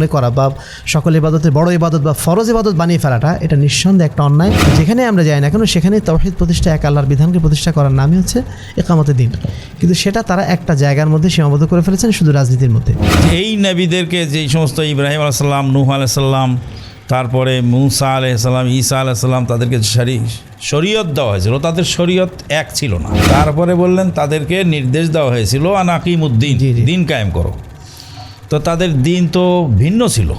মনে করা বা সকল ইবাদতের বড় ইবাদত বা ফরজ ইবাদত বানিয়ে ফেলাটা এটা নিঃসন্দেহে একটা অন্যায়। যেখানে আমরা যাই না কেন সেখানে তৌহিদ প্রতিষ্ঠা এক আল্লাহর বিধানকে প্রতিষ্ঠা করার নামই হচ্ছে একামতে দিন। কিন্তু সেটা তারা একটা জায়গার মধ্যে সীমাবদ্ধ করে ফেলেছেন শুধু রাজনীতির মধ্যে। এই নবীদেরকে যেই সমস্ত ইব্রাহিম আলাইসাল্লাম নূহ আলাইসাল্লাম তারপরে মুসা আলাইসাল্লাম ঈসা আলাইসাল্লাম তাদেরকে সারি শরীয়ত দেওয়া হয়েছিল। তাদের শরীয়ত এক ছিল না। তারপরে বললেন তাদেরকে নির্দেশ দেওয়া হয়েছিল আনাকিমুদ্দিন। দিন কায়েম করো। তো তাদের দিন তো ভিন্ন ছিল।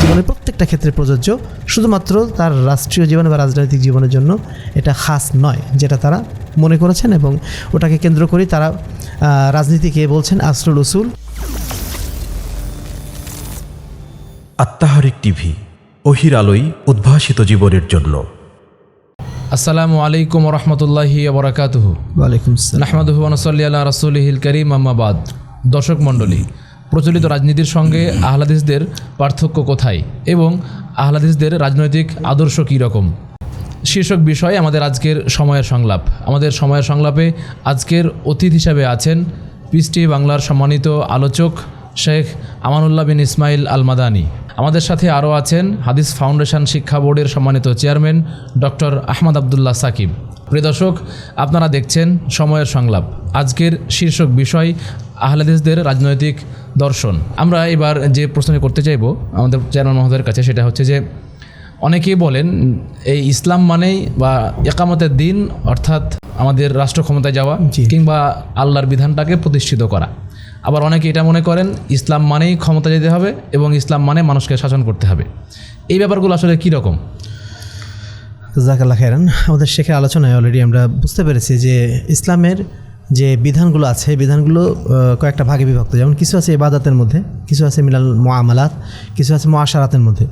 জীবনের প্রত্যেকটা ক্ষেত্রে প্রযোজ্য শুধুমাত্র তার রাষ্ট্রীয় জীবনে বা রাজনৈতিক জীবনের জন্য এটা খাস নয় যেটা তারা মনে করেছেন এবং ওটাকে কেন্দ্র করে তারা রাজনীতিকে বলছেন আসরুল উসুল। আত্মাহারিক টিভি অহির আলোই উদ্ভাসিত জীবনের জন্য। আসসালামু আলাইকুম রহমতুল্লাহি বরাকাতুহু। ওয়ালাইকুম আসসালাম। নাহমাদুহু আনসাল্লি আল্লাহ রসুলহিল করিম আম্মাবাদ দর্শক মণ্ডলী প্রচলিত রাজনীতির সঙ্গে আহলাদিসদের পার্থক্য কোথায় এবং আহলাদিসদের রাজনৈতিক আদর্শ কী রকম? শীর্ষক বিষয় আমাদের আজকের সময়ের সংলাপ। আমাদের সময়ের সংলাপে আজকের অতিথি হিসাবে আছেন পিসটি বাংলার সম্মানিত আলোচক শেখ আমানুল্লাহ বিন ইসমাইল আল মাদানি আমাদের সাথে আরও আছেন হাদিস ফাউন্ডেশন শিক্ষা বোর্ডের সম্মানিত চেয়ারম্যান ডক্টর আহমদ আবদুল্লাহ সাকিব। প্রিয় দর্শক, আপনারা দেখছেন সময়ের সংলাপ। আজকের শীর্ষক বিষয় আহলাদিসদের রাজনৈতিক দর্শন। আমরা এবার যে প্রশ্ন করতে চাইব আমাদের চেয়ারম্যান মহোদয়ের কাছে সেটা হচ্ছে যে অনেকেই বলেন এই ইসলাম মানেই বা একামতের দিন অর্থাৎ আমাদের রাষ্ট্র ক্ষমতায় যাওয়া। কিংবা আল্লাহর বিধানটাকে প্রতিষ্ঠিত করা। আবার অনেকে এটা মনে করেন ইসলাম মানেই ক্ষমতা যেতে হবে এবং ইসলাম মানে মানুষকে শাসন করতে হবে। এই ব্যাপারগুলো আসলে কী রকম? জাকাল্লা খেরান আমাদের শেখের আলোচনায় অলরেডি আমরা বুঝতে পেরেছি যে ইসলামের যে বিধানগুলো আছে বিধানগুলো কয়েকটা ভাগে বিভক্ত। যেমন কিছু আছে ইবাদতের মধ্যে, কিছু আছে মিলাল মোয়ামালাত কিছু আছে মোয়াশারাতের মধ্যে।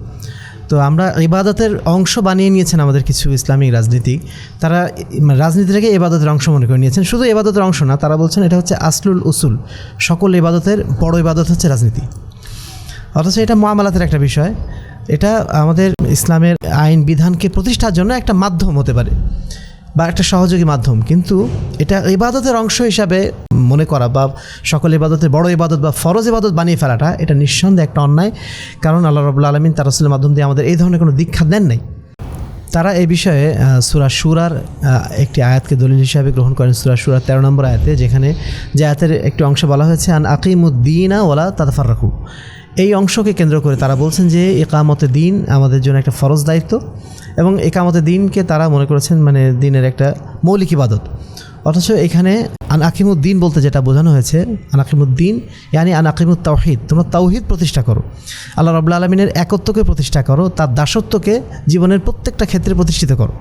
তো আমরা ইবাদতের অংশ বানিয়ে নিয়েছেন আমাদের কিছু ইসলামিক রাজনীতি। তারা মানে রাজনীতিটাকে ইবাদতের অংশ মনে করে নিয়েছেন। শুধু ইবাদতের অংশ না, তারা বলছেন এটা হচ্ছে আসলুল উসুল। সকল ইবাদতের বড় ইবাদত হচ্ছে রাজনীতি। অথচ এটা মহামালাতের একটা বিষয়। এটা আমাদের ইসলামের আইন বিধানকে প্রতিষ্ঠার জন্য একটা মাধ্যম হতে পারে। বা একটা সহযোগী মাধ্যম, কিন্তু এটা ইবাদতের অংশ হিসাবে মনে করা বা সকল ইবাদতের বড় ইবাদত বা ফরজ ইবাদত বানিয়ে ফেলাটা, এটা নিঃসন্দেহে একটা অন্যায়। কারণ আল্লাহ রবুল্লা আলমিন তার রসুলের মাধ্যম দিয়ে আমাদের এই ধরনের কোনো দীক্ষা দেন নাই। তারা এই বিষয়ে সুরা সুরার একটি আয়াতকে দলিল হিসাবে গ্রহণ করেন। সুরা সুরার তেরো নম্বর আয়াতে, যেখানে যে আয়াতের একটি অংশ বলা হয়েছে, আন আকিমুদ্দিনা ওলা তাদফার রাখু এই অংশকে কেন্দ্র করে তারা বলছেন যে একামতে দিন আমাদের জন্য একটা ফরজ দায়িত্ব এবং একামতে দিনকে তারা মনে করেছেন মানে দিনের একটা মৌলিক ইবাদত। অথচ এখানে আন আকিমুদ্দিন বলতে যেটা বোঝানো হয়েছে, আন আকিমুদ্দিন ইয়ানি আন আকিমুদ তাওহিদ তোমরা তাওহিদ প্রতিষ্ঠা করো। আল্লাহ রবুল্লা আলমিনের একত্বকে প্রতিষ্ঠা করো, তার দাসত্বকে জীবনের প্রত্যেকটা ক্ষেত্রে প্রতিষ্ঠিত করো।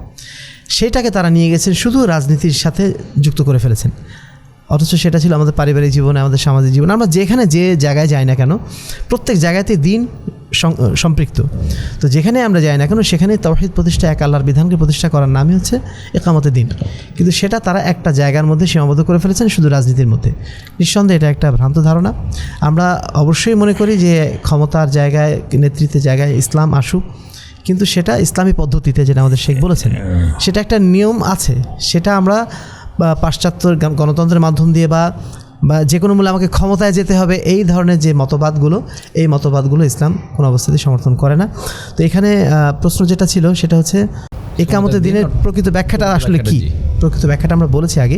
সেটাকে তারা নিয়ে গেছেন শুধু রাজনীতির সাথে যুক্ত করে ফেলেছেন। অথচ সেটা ছিল আমাদের পারিবারিক জীবনে আমাদের সামাজিক জীবনে। আমরা যেখানে যে জায়গায় যাই না কেন প্রত্যেক জায়গাতেই দিন সম্পৃক্ত। তো যেখানে আমরা যাই না কেন সেখানে তৌহিদ প্রতিষ্ঠা এক আল্লাহর বিধানকে প্রতিষ্ঠা করার নামই হচ্ছে একামতে দিন। কিন্তু সেটা তারা একটা জায়গার মধ্যে সীমাবদ্ধ করে ফেলেছেন শুধু রাজনীতির মধ্যে। নিঃসন্দেহে এটা একটা ভ্রান্ত ধারণা। আমরা অবশ্যই মনে করি যে ক্ষমতার জায়গায় নেতৃত্বের জায়গায় ইসলাম আসুক কিন্তু সেটা ইসলামী পদ্ধতিতে যেটা আমাদের শেখ বলেছেন সেটা একটা নিয়ম আছে। সেটা আমরা পাশ্চাত্য গণতন্ত্রের মাধ্যম দিয়ে বা বা যে কোনো মূল্যে আমাকে ক্ষমতায় যেতে হবে এই ধরনের যে মতবাদগুলো এই মতবাদগুলো ইসলাম কোনো অবস্থাতে সমর্থন করে না। তো এখানে প্রশ্ন যেটা ছিল সেটা হচ্ছে একামতের দিনের প্রকৃত ব্যাখ্যাটা আসলে কি? প্রকৃত ব্যাখ্যাটা আমরা বলেছি আগে।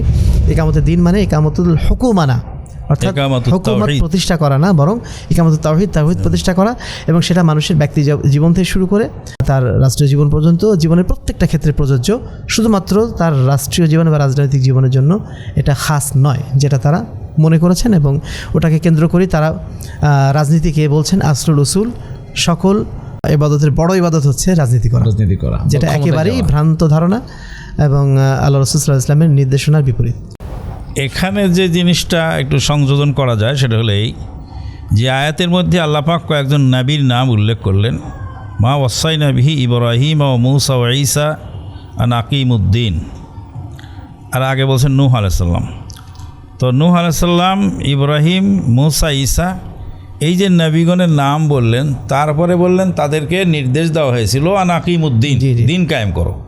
একামতের দিন মানে একামতুল হুকুমানা। অর্থাৎ হুকুমত প্রতিষ্ঠা করা না বরং ইকামত তাওহিদ তাওহিদ প্রতিষ্ঠা করা এবং সেটা মানুষের ব্যক্তি জীবন থেকে শুরু করে তার রাষ্ট্রীয় জীবন পর্যন্ত জীবনের প্রত্যেকটা ক্ষেত্রে প্রযোজ্য। শুধুমাত্র তার রাষ্ট্রীয় জীবন বা রাজনৈতিক জীবনের জন্য এটা খাস নয় যেটা তারা মনে করেছেন এবং ওটাকে কেন্দ্র করে তারা রাজনীতিকে বলছেন আসরুল উসুল। সকল ইবাদতের বড় ইবাদত হচ্ছে রাজনীতি করা। রাজনীতি করা যেটা একেবারেই ভ্রান্ত ধারণা এবং আল্লাহ রসুল্লাহ ইসলামের নির্দেশনার বিপরীত। এখানে যে জিনিসটা একটু সংযোজন করা যায় সেটা হলো এই যে আয়াতের মধ্যে আল্লাপাক কয়েকজন নাবির নাম উল্লেখ করলেন। মা ওয়াসাই নাবিহি ইব্রাহিম ও মৌসা ও ঈসা আর নাকিমুদ্দিন আর আগে বলছেন নূহ আলাইসাল্লাম তো নূহ আলাইসাল্লাম ইব্রাহিম মৌসা ঈসা এই যে নবীগণের নাম বললেন তারপরে বললেন তাদেরকে নির্দেশ দেওয়া হয়েছিল আর নাকিমুদ্দিন জি, জি। দিন কায়েম করো।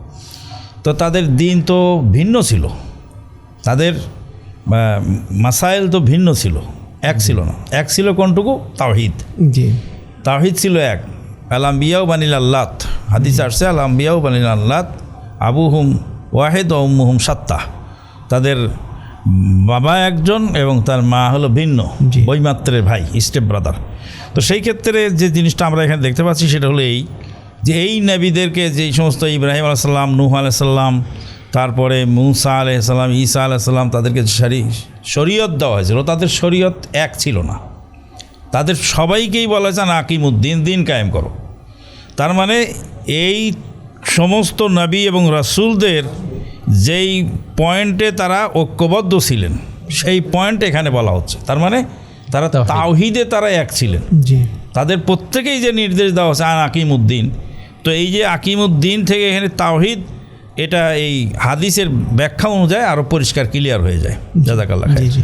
তো তাদের দিন তো ভিন্ন ছিল। তাদের মাসাইল তো ভিন্ন ছিল এক ছিল না। এক ছিল কোনটুকু? তাওহিদ। জি। তাহিদ ছিল এক। আলাম্বিয়াও বানিল আল্লাত হাদিস আসছে আলাম্বিয়াও বানিল আল্লাত আবু হুম ওয়াহেদ ও উম্মুহুম সাত্তা তাদের বাবা একজন এবং তার মা হলো ভিন্ন জি। বৈমাত্রের ভাই স্টেপ ব্রাদার। তো সেই ক্ষেত্রে যে জিনিসটা আমরা এখানে দেখতে পাচ্ছি সেটা হলো এই যে এই নবীদেরকে যেই সমস্ত ইব্রাহিম আলাইসাল্লাম নূহ আলাইসাল্লাম তারপরে মুসা আলাইসাল্লাম ঈসা আলাইসাল্লাম তাদেরকে সারি শরীয়ত দেওয়া হয়েছিল। তাদের শরীয়ত এক ছিল না। তাদের সবাইকেই বলা যায় আকিমুদ্দিন দিন কায়েম করো। তার মানে এই সমস্ত নবী এবং রাসূলদের যেই পয়েন্টে তারা ঐক্যবদ্ধ ছিলেন সেই পয়েন্ট এখানে বলা হচ্ছে। তার মানে তারা তাওহীদ। তাওহিদে তারা এক ছিলেন। তাদের প্রত্যেকেই যে নির্দেশ দেওয়া হচ্ছে আন আকিমুদ্দিন তো এই যে আকিমুদ্দিন থেকে এখানে তাওহিদ এটা এই হাদিসের ব্যাখ্যা অনুযায়ী আরও পরিষ্কার ক্লিয়ার হয়ে যায়। জাজাকাল্লাহ জি জি।